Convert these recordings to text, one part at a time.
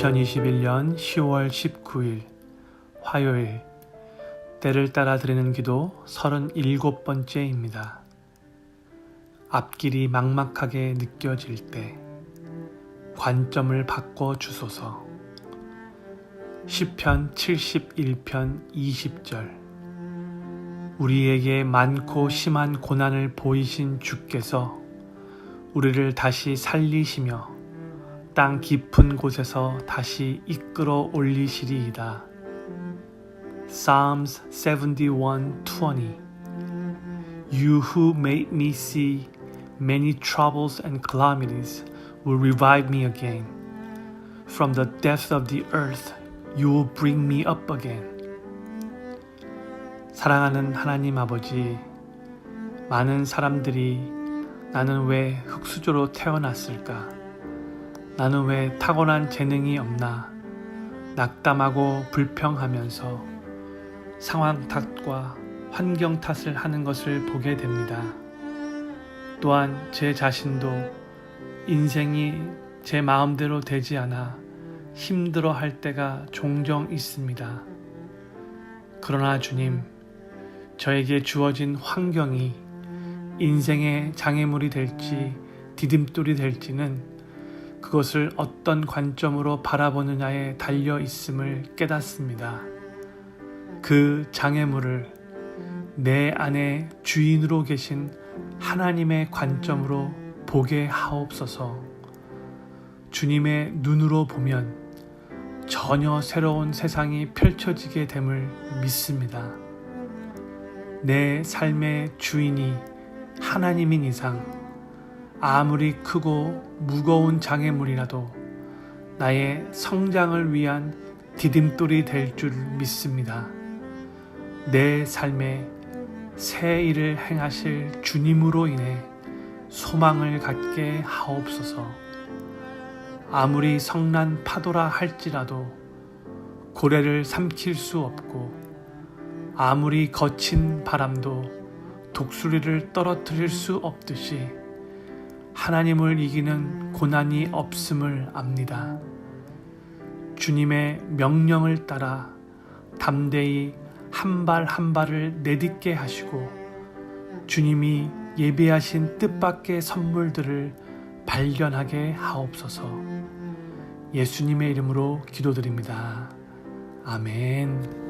2021년 10월 19일 화요일 때를 따라 드리는 기도 37번째입니다. 앞길이 막막하게 느껴질 때 관점을 바꿔 주소서. 시편 71편 20절 우리에게 많고 심한 고난을 보이신 주께서 우리를 다시 살리시며 땅 깊은 곳에서 다시 이끌어 올리시리이다. Psalms 71:20 You who made me see many troubles and calamities will revive me again. From the depth of the earth you will bring me up again. 사랑하는 하나님 아버지, 많은 사람들이 나는 왜 흙수저로 태어났을까? 나는 왜 타고난 재능이 없나? 낙담하고 불평하면서 상황 탓과 환경 탓을 하는 것을 보게 됩니다. 또한 제 자신도 인생이 제 마음대로 되지 않아 힘들어 할 때가 종종 있습니다. 그러나 주님, 저에게 주어진 환경이 인생의 장애물이 될지 디딤돌이 될지는 그것을 어떤 관점으로 바라보느냐에 달려 있음을 깨닫습니다. 그 장애물을 내 안에 주인으로 계신 하나님의 관점으로 보게 하옵소서. 주님의 눈으로 보면 전혀 새로운 세상이 펼쳐지게 됨을 믿습니다. 내 삶의 주인이 하나님인 이상 아무리 크고 무거운 장애물이라도 나의 성장을 위한 디딤돌이 될 줄 믿습니다. 내 삶에 새 일을 행하실 주님으로 인해 소망을 갖게 하옵소서. 아무리 성난 파도라 할지라도 고래를 삼킬 수 없고 아무리 거친 바람도 독수리를 떨어뜨릴 수 없듯이 하나님을 이기는 고난이 없음을 압니다. 주님의 명령을 따라 담대히 한 발 한 발을 내딛게 하시고 주님이 예비하신 뜻밖의 선물들을 발견하게 하옵소서 예수님의 이름으로 기도드립니다. 아멘.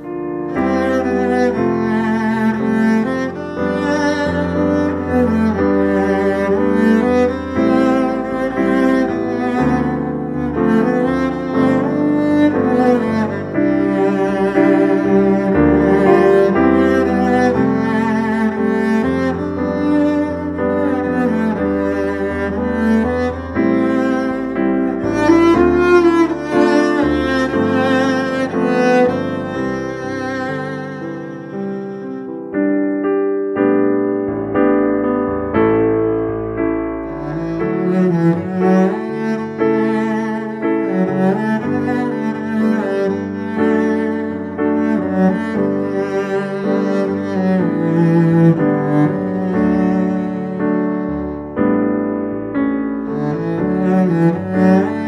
Música